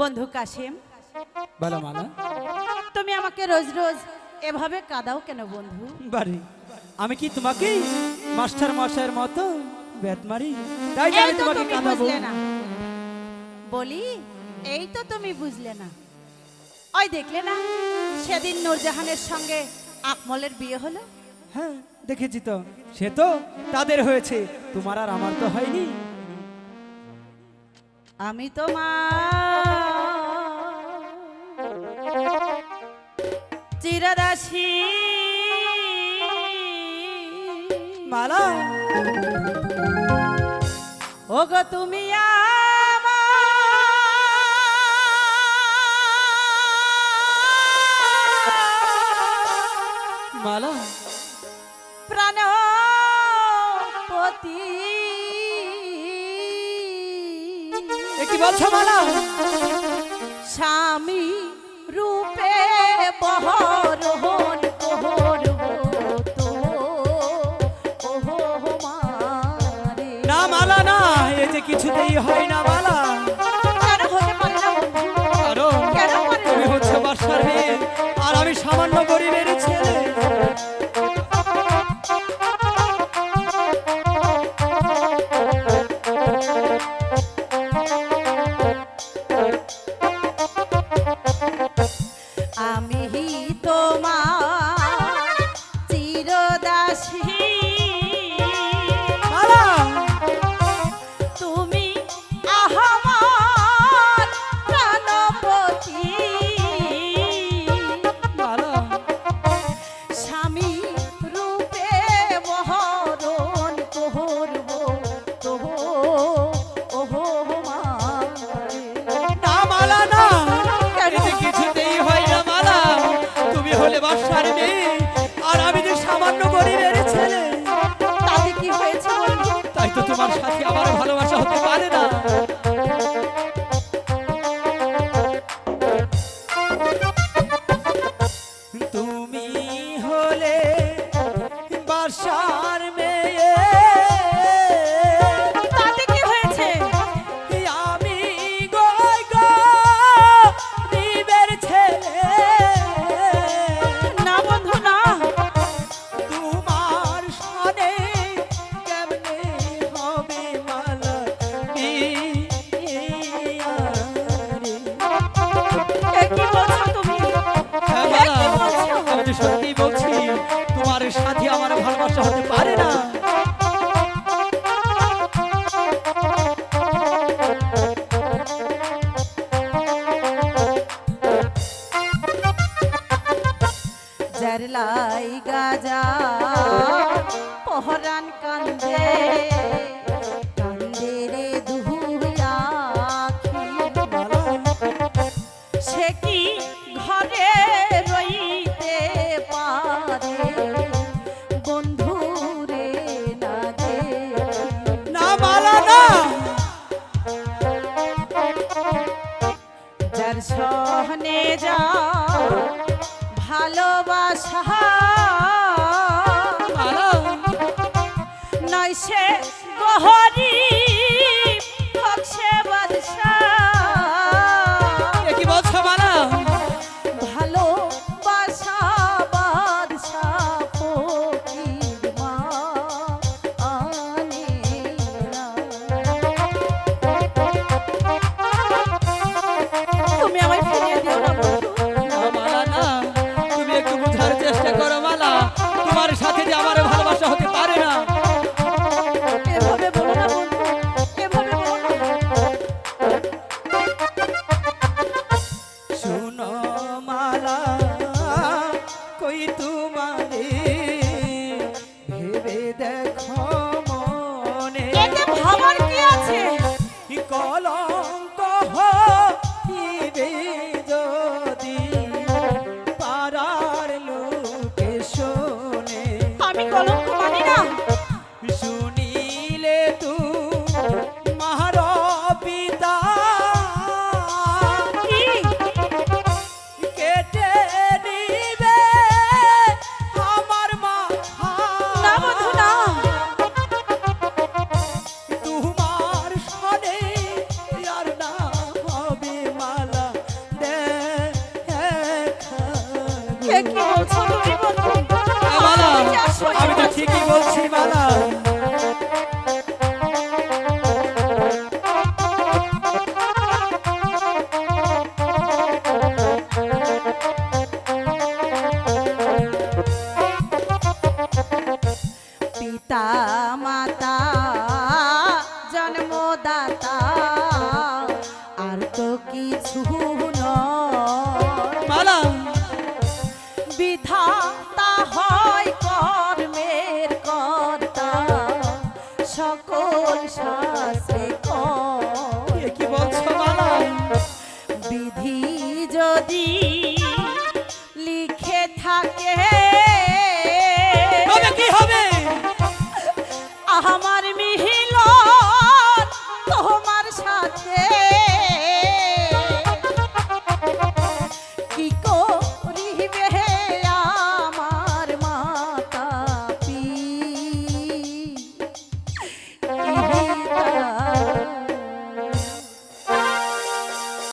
বন্ধু কাশিম বলো মালা। তুমি আমাকে রোজ রোজ এভাবে কাঁদাও কেন বন্ধু? বাড়ি আমি কি তোমাকে মাস্টার মশাইয়ের মতো বেত মারি? তাই এই আমি তো তোমাকে তুমি কাঁদাবো। বুঝলে না। বলি এই তো তুমি বুঝলে না। ওই দেখলে না সেদিন নূরজাহানের সঙ্গে আকমলের বিয়ে হলো? হ্যাঁ দেখেছি তো। সে তো তাদের হয়েছে। তোমার আর আমার তো হয়নি। আমি তোমার চিরদাসী মালা ওগো তুমি মালা। প্রাণপতি কি বলছো মালা? স্বামী রূপে বহরহন না মালা না এ যে কিছুতেই হয় না মালা? কারণ তুমি হচ্ছে বাসার মেয়ে আর আমি সামান্য গরিবের ছেলে। তোমার সাথে আমার ভালোবাসা হতে পারে না। লাই গাজা। পহরান কান্দে কান্দে রে মালা, সে কি ঘরে রইতে পারে? বন্ধু রে না না মালা না। যার সহনে যা ভালোবাসা। নয় সে গহরি। কিছু বিধাতা হয় কর্মের কর্তা। সকল শাস্ত্রে কর।